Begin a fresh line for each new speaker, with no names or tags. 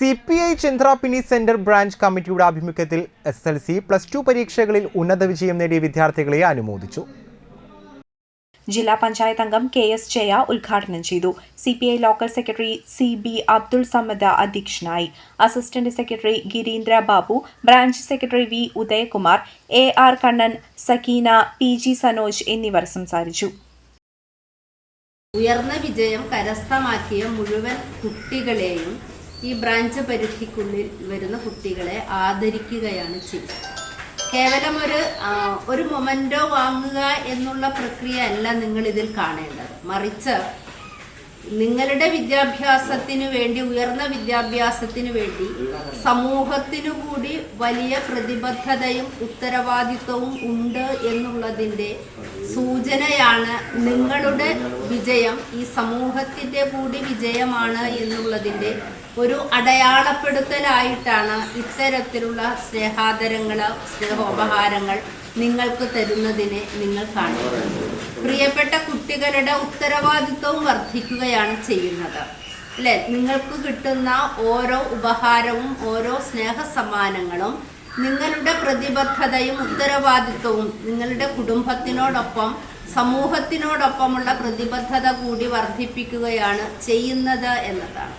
C P I Chandrapini centre branch കമ്മിറ്റിയുടെ ആഭിമുഖ്യത്തിൽ S L C plus two പരീക്ഷകളിൽ ഉന്നത വിജയം നേടിയ വിദ്യാർത്ഥികളെ അനുമോദിച്ചു.
ജില്ലാ പഞ്ചായത്ത് അംഗം കെ എസ് ജയ ഉദ്ഘാടനം ചെയ്തു. C P I local secretary C B Abdul Samad അധ്യക്ഷനായി. Assistant secretary Girindra Babu branch secretary V Udayakumar A R Kannan Sakkeena P G Sanoj എന്നിവർ സംസാരിച്ചു.
ഉയർന്ന വിജയം കരസ്ഥമാക്കിയ മുഴുവൻ കുട്ടികളെയും ഈ ബ്രാഞ്ച് പരിധിക്കുള്ളിൽ വരുന്ന കുട്ടികളെ ആദരിക്കുകയാണ് ചെയ്യുന്നത്. കേവലം ഒരു ഒരു മൊമെന്റോ വാങ്ങുക എന്നുള്ള പ്രക്രിയ അല്ല നിങ്ങൾ ഇതിൽ കാണേണ്ടത്. മറിച്ച് നിങ്ങളുടെ വിദ്യാഭ്യാസത്തിന് വേണ്ടി ഉയർന്ന വിദ്യാഭ്യാസത്തിന് വേണ്ടി സമൂഹത്തിനു കൂടി വലിയ പ്രതിബദ്ധതയും ഉത്തരവാദിത്വവും ഉണ്ട് എന്നുള്ളതിന്റെ സൂചനയാണ് നിങ്ങളുടെ വിജയം. ഈ സമൂഹത്തിന്റെ കൂടി വിജയമാണ് എന്നുള്ളതിന്റെ ഒരു അടയാളപ്പെടുത്തലായിട്ടാണ് ഇത്തരത്തിലുള്ള സ്നേഹാദരങ്ങൾ സ്നേഹോപഹാരങ്ങൾ നിങ്ങൾക്ക് തരുന്നതിനെ നിങ്ങൾ കാണുന്നത്. പ്രിയപ്പെട്ട കുട്ടികളുടെ ഉത്തരവാദിത്വവും വർദ്ധിക്കുകയാണ് ചെയ്യുന്നത്. അല്ലെ? നിങ്ങൾക്ക് കിട്ടുന്ന ഓരോ ഉപഹാരവും ഓരോ സ്നേഹ സമ്മാനങ്ങളും നിങ്ങളുടെ പ്രതിബദ്ധതയും ഉത്തരവാദിത്വവും നിങ്ങളുടെ കുടുംബത്തിനോടൊപ്പം സമൂഹത്തിനോടൊപ്പമുള്ള പ്രതിബദ്ധത കൂടി വർദ്ധിപ്പിക്കുകയാണ് ചെയ്യുന്നത് എന്നതാണ്.